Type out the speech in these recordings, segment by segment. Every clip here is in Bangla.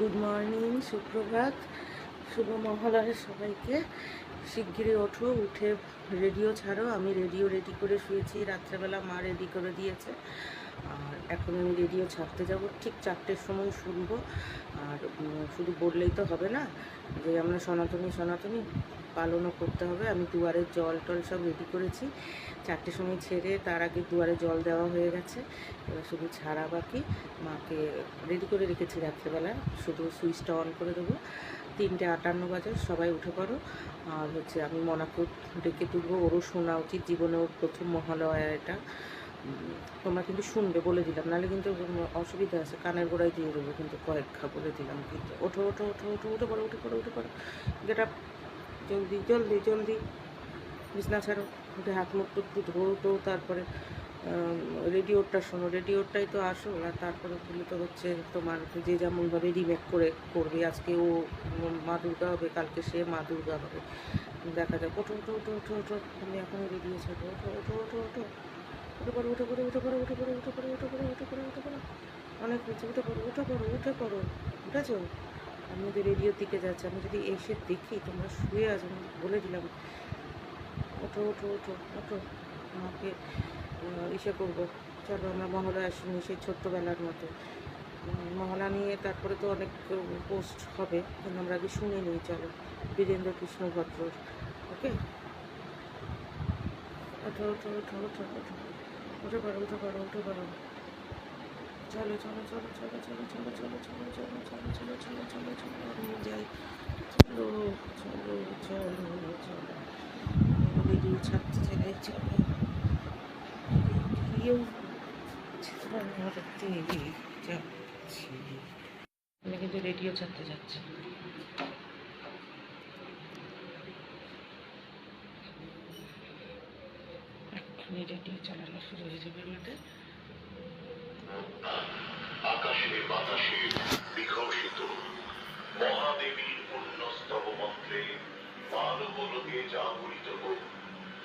গুড মর্নিং সুপ্রভাত। শুভ মহলায় সবাইকে। শিগগিরই ওঠো, উঠে রেডিও ছাড়ো। আমি রেডিও রেডি করে শুয়েছি। রাত্রেবেলা মা রেডি করে দিয়েছে। আর এখন আমি রেডিও ছাড়তে যাব। ঠিক চারটের সময় শুনব। আর শুধু বললেই তো হবে না যে আমরা সনাতনী সনাতনী পালনও করতে হবে। আমি দুয়ারের জল টল সব রেডি করেছি। চারটের সময় ছেড়ে তার আগে দুয়ারে জল দেওয়া হয়ে গেছে। এবার শুধু ছাড়া বাকি মাকে রেডি করে রেখেছি রাত্রেবেলা। শুধু সুইচটা অন করে দেবো। তিনটে আটান্ন বাজার সবাই উঠে পড়ো। আর হচ্ছে আমি মনাকে ডেকে তুলবো। ওরও শোনা উচিত জীবনে ওর প্রথম মহালয়া এটা। তোমরা কিন্তু শুনবে বলে দিলাম। নাহলে কিন্তু অসুবিধা আছে। কানের গোড়ায় দিয়ে দেবো কিন্তু কয়েকটা বলে দিলাম কিন্তু। ওঠো ওঠো ওঠো ওঠো, উঠে পড়ো উঠে পড়ো উঠে পড়ো। গেট আপ জলদি জলদি জলদি। বিছনা ছাড়ো, উঠে হাত মুখ টুক ধো তো তারপরে রেডিওরটা শোনো। রেডিওরটাই তো আসো আর তারপরে বলে তো হচ্ছে তোমার যে যেমনভাবে রিমেক করে করবে। আজকে ও মা দুর্গা হবে, কালকে সে মা দুর্গা হবে। দেখা যাক। ওঠো ওঠো ওঠো ওঠো ওঠো। আমি এখনই রেডিও ওঠো ওঠো ওঠো ওঠো ওঠো। উঠে পড়ো উঠে পড়ো উঠে পড়ো উঠে পড়ো উঠে পড়ো উঠে পড়ো উঠে পড়ো উঠে পড়ো। অনেক হয়েছে উঠে পড়ো উঠে পড়ো উঠে পড়ো। উঠেছো? আমি যদি রেডিওর দিকে যাচ্ছি। আমি যদি এসে দেখি, তোমরা শুয়ে আছো, আমি বলে দিলাম। ওঠো ওঠো ওঠো ওঠো। আমাকে ইসে করব। চলো, আমরা মহলয়া শুনি সেই ছোট্টবেলার মতো। মহলা নিয়ে তারপরে তো অনেক পোস্ট হবে, কিন্তু আমরা আগে শুনে নিই, চলো। বীরেন্দ্র কৃষ্ণ ভদ্রর ওকে ওঠো ওঠো ওঠো ওঠো ওঠো উঠে পারো উঠে পারো উঠে পারো চলো চলো চলো চলো চলো চলো চলো চলো চলো চলো চলো চলো চলো চলো আমি যাই চলো চলো চলো চলো রেডিও ছাড়তে চাই চলো ছাড়তে যাচ্ছি আমি কিন্তু রেডিও ছাড়তে যাচ্ছি চালানো শুরু হয়ে যাবে আমাদের আকাশে বাতাসে বিঘোষিত মহাদেবীর মন্ত্রে মানবলোকে হোক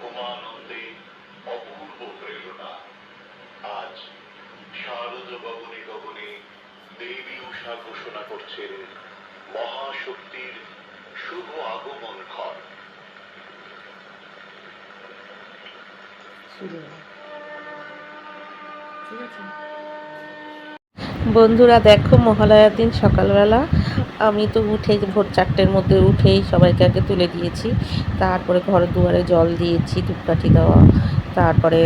উমানন্দে অপূর্ব প্রেরণা। আজ শারদ গগনে গগনে দেবী উষা ঘোষণা করছেন মহাশক্তির শুভ আগমন ঘর বন্ধুরা দেখো মহালয়ার দিন সকালবেলা। আমি তো উঠে ভোর চারটের মধ্যে উঠেই সবাইকে আগে তুলে দিয়েছি। তারপরে ঘরের দুয়ারে জল দিয়েছি, ধূপকাঠি দেওয়া। তারপরে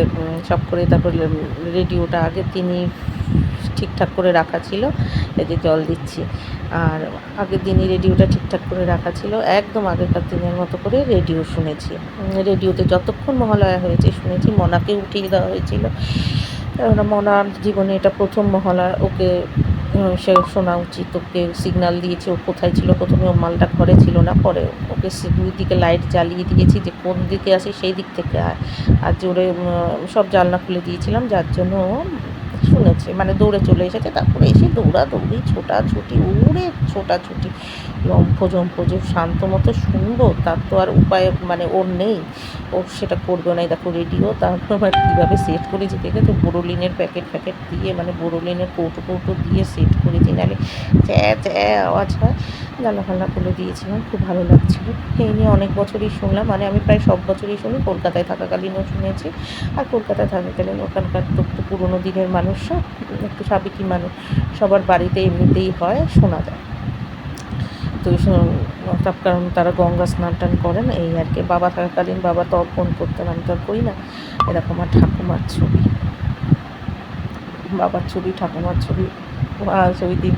সব করে তারপরে রেডিওটা আগে দিনই ঠিকঠাক করে রাখা ছিল যে জল দিচ্ছি। আর আগের দিনই রেডিওটা ঠিকঠাক করে রাখা ছিল, একদম আগেকার দিনের মতো করে রেডিও শুনেছি। রেডিওতে যতক্ষণ মহালয়া হয়েছে শুনেছি, মনাকে উঠিয়ে দেওয়া হয়েছিল। কেননা মনার জীবনে এটা প্রথম মহলয়া, ওকে সে শোনা উচিত, ওকে সিগন্যাল দিয়েছে ও কোথায় ছিল, প্রথমে ও মালটা ঘরে ছিল না, পরে ওকে দুই দিকে লাইট জ্বালিয়ে দিয়েছি যে কোন দিকে আসে সেই দিক থেকে আর জোরে সব জানলা খুলে দিয়েছিলাম, যার জন্য শুনেছে মানে দৌড়ে চলে এসেছে, তারপরে এসে দৌড়াদৌড়ি, ছোটাছুটি, উড়ে ছোটাছুটি। লম্ফ জম্ফ যে শান্ত মতো শুনব তার তো আর উপায় মানে ওর নেই। ও সেটা করবে না দেখো রেডিও, তারপর আবার কীভাবে সেট করেছি দেখেছ বোরোলিনের প্যাকেট প্যাকেট দিয়ে মানে বোরোলিনের কৌটো কৌটো দিয়ে সেট করেছি নাহলে চ্যা চ্যা আওয়াজ হয় জানলা ফাল্লা খুলে দিয়েছিলাম, খুব ভালো লাগছিল। এই নিয়ে অনেক বছরই শুনলাম মানে আমি প্রায় সব বছরই শুনি, কলকাতায় থাকাকালীনও শুনেছি। আর কলকাতায় থাকাকালীন ওখানকার তো পুরোনো দিনের মানুষ সব একটু সাবেকি মানুষ সবার বাড়িতে এমনিতেই হয়, শোনা যায়। তো তার কারণ তারা গঙ্গা স্নান টান করেন, এই আর কি। বাবা থাকাকালীন বাবা তো অর্পণ করতেন, আমি তো আর করি না। এরকম আর ঠাকুমার ছবি। বাবার ছবি, ঠাকুমার ছবি ওই দিন।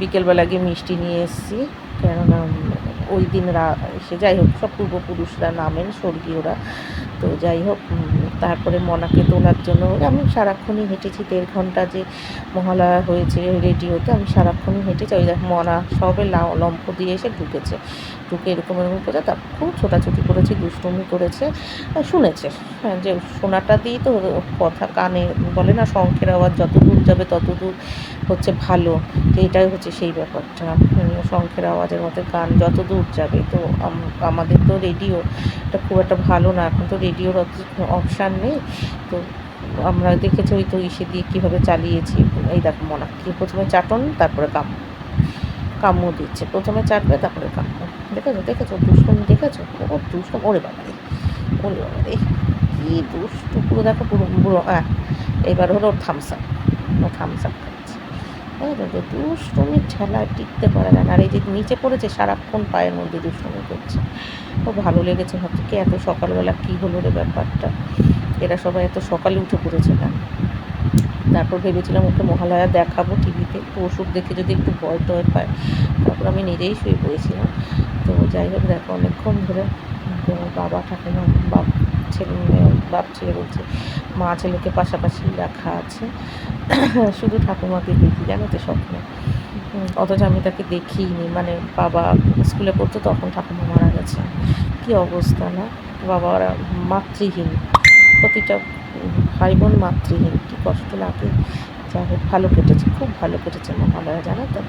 বিকেলবেলা গিয়ে মিষ্টি নিয়ে এসেছি। কেননা ওই দিন রা এসে যাই হোক, সব পূর্বপুরুষরা নামেন, স্বর্গীয়রা। তো যাই হোক তারপরে মনাকে তোলার জন্য আমি সারাক্ষণই হেঁটেছি, দেড় ঘণ্টা যে মহালয়া হয়েছে রেডিওতে আমি সারাক্ষণই হেঁটেছি। ওই দেখ মনা সবে লাউ- লম্ফ দিয়ে এসে ঢুকেছে। ঢুকে এরকম এরকম করে তার খুব ছোটাছুটি করেছে, দুষ্টুমি করেছে শুনেছে। হ্যাঁ যে শোনাটা দিয়েই তো কথা, কানে বলে না, শঙ্খের আওয়াজ যত দূর যাবে তত দূর হচ্ছে ভালো, তো এটাই হচ্ছে সেই ব্যাপারটা। শঙ্খের আওয়াজের মতো গান যত দূর যাবে, তো আমাদের তো রেডিও এটা খুব একটা ভালো না। এখন তো রেডিওর অত অপশান নেই। তো আমরা দেখেছি ওই তো ইসে দিয়ে কীভাবে চালিয়েছি। এই দেখো মনে, কি প্রথমে চাটন, তারপরে কাম কামড় দিচ্ছে। প্রথমে চাটবে, তারপরে কামড় দেখেছ দেখেছ, দুষ্টমি দেখেছ? ও দুষ্টম, ওরে বাবা রে ওরে বাবা রে কী দুষ্টু, পুরো দেখো পুরো পুরো হ্যাঁ এবার হলো ওর থামস আপ ও থামস তো দুষ্টমির ঠেলায় টিকতে পারে না। আর এই যে নিচে পড়েছে, সারাক্ষণ পায়ের মধ্যে দুষ্টমি করছে। ও ভালো লেগেছে ভাবছি, কি এত সকালবেলা কী হলো রে ব্যাপারটা? এরা সবাই এত সকালে উঠে পড়েছে না তারপর ভেবেছিলাম ওকে মহালয়া দেখাবো টিভিতে তো ওষুধ দেখে যদি একটু ভয় টয় পায়। তারপর আমি নিজেই শুয়ে পড়েছিলাম। তো যাই হোক, দেখো অনেকক্ষণ ধরে বাবা, ঠাকুমা বা ছেলে বাপ ছেলে বলছে মা ছেলেকে পাশাপাশি রাখা আছে। শুধু ঠাকুমাকে দেখি জানো তো স্বপ্নে। অথচ আমি তাকে দেখিনি মানে বাবা স্কুলে পড়তো তখন ঠাকুমা মারা গেছে। কি অবস্থা না? বাবারা মাতৃহীন প্রতিটা ভাই বোন মাতৃহীন কী কষ্ট লাগে। যাই হোক ভালো কেটেছে খুব ভালো কেটেছে মহালয়া জানো তো।